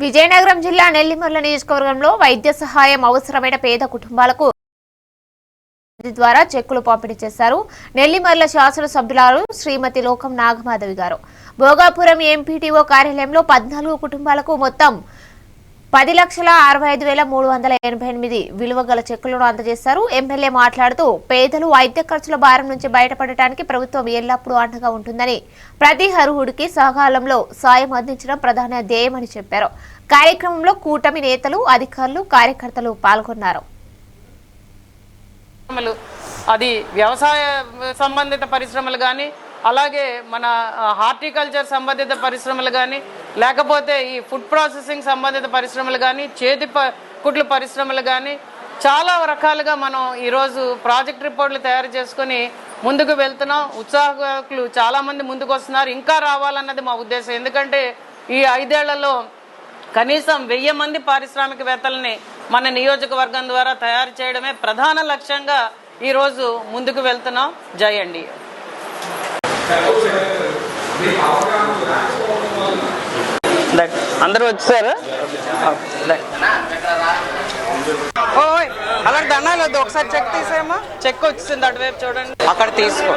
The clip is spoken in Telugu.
విజయనగరం జిల్లా నెల్లిమర్ల నియోజకవర్గంలో వైద్య సహాయం అవసరమైన పేద కుటుంబాలకు ద్వారా చెక్కులు పంపిణీ చేశారు. నెల్లిమర్ల శాసనసభ్యులారు శ్రీమతి లోకం నాగమాధవి గారు. భోగాపురం ఎంపీటీఓ కార్యాలయంలో పద్నాలుగు కుటుంబాలకు మొత్తం పది లక్షల అరవై ఐదు వేల మూడు వందల ఎనభై ఎనిమిది విలువ గల చెక్కులను అందజేశారు. ఎమ్మెల్యే మాట్లాడుతూ పేదలు వైద్య ఖర్చుల భారం నుంచి బయటపడటానికి ప్రభుత్వం ఎల్లప్పుడూ అండగా ఉంటుందని ప్రతి అర్హుడికి సకాలంలో సాయం అందించడం ప్రధాన ధ్యేయమని చెప్పారు. కార్యక్రమంలో కూటమి నేతలు అధికారులు కార్యకర్తలు పాల్గొన్నారు. అది వ్యవసాయ సంబంధిత పరిశ్రమలు కానీ అలాగే మన హార్టికల్చర్ సంబంధిత పరిశ్రమలు కానీ లేకపోతే ఈ ఫుడ్ ప్రాసెసింగ్ సంబంధిత పరిశ్రమలు కానీ చేతి కుట్లు పరిశ్రమలు కానీ చాలా రకాలుగా మనం ఈరోజు ప్రాజెక్ట్ రిపోర్ట్లు తయారు చేసుకొని ముందుకు వెళ్తున్నాం. ఉత్సాహకులు చాలామంది ముందుకు వస్తున్నారు. ఇంకా రావాలన్నది మా ఉద్దేశం. ఎందుకంటే ఈ ఐదేళ్ళలో కనీసం వెయ్యి మంది పారిశ్రామికవేత్తలని మన నియోజకవర్గం ద్వారా తయారు చేయడమే ప్రధాన లక్ష్యంగా ఈరోజు ముందుకు వెళ్తున్నాం. జై అండి. అందరూ వచ్చారు అలాంటి దండాలు వద్దు. ఒకసారి చెక్ తీసేమా చెక్ వచ్చింది అటువైపు చూడండి. అక్కడ తీసుకో.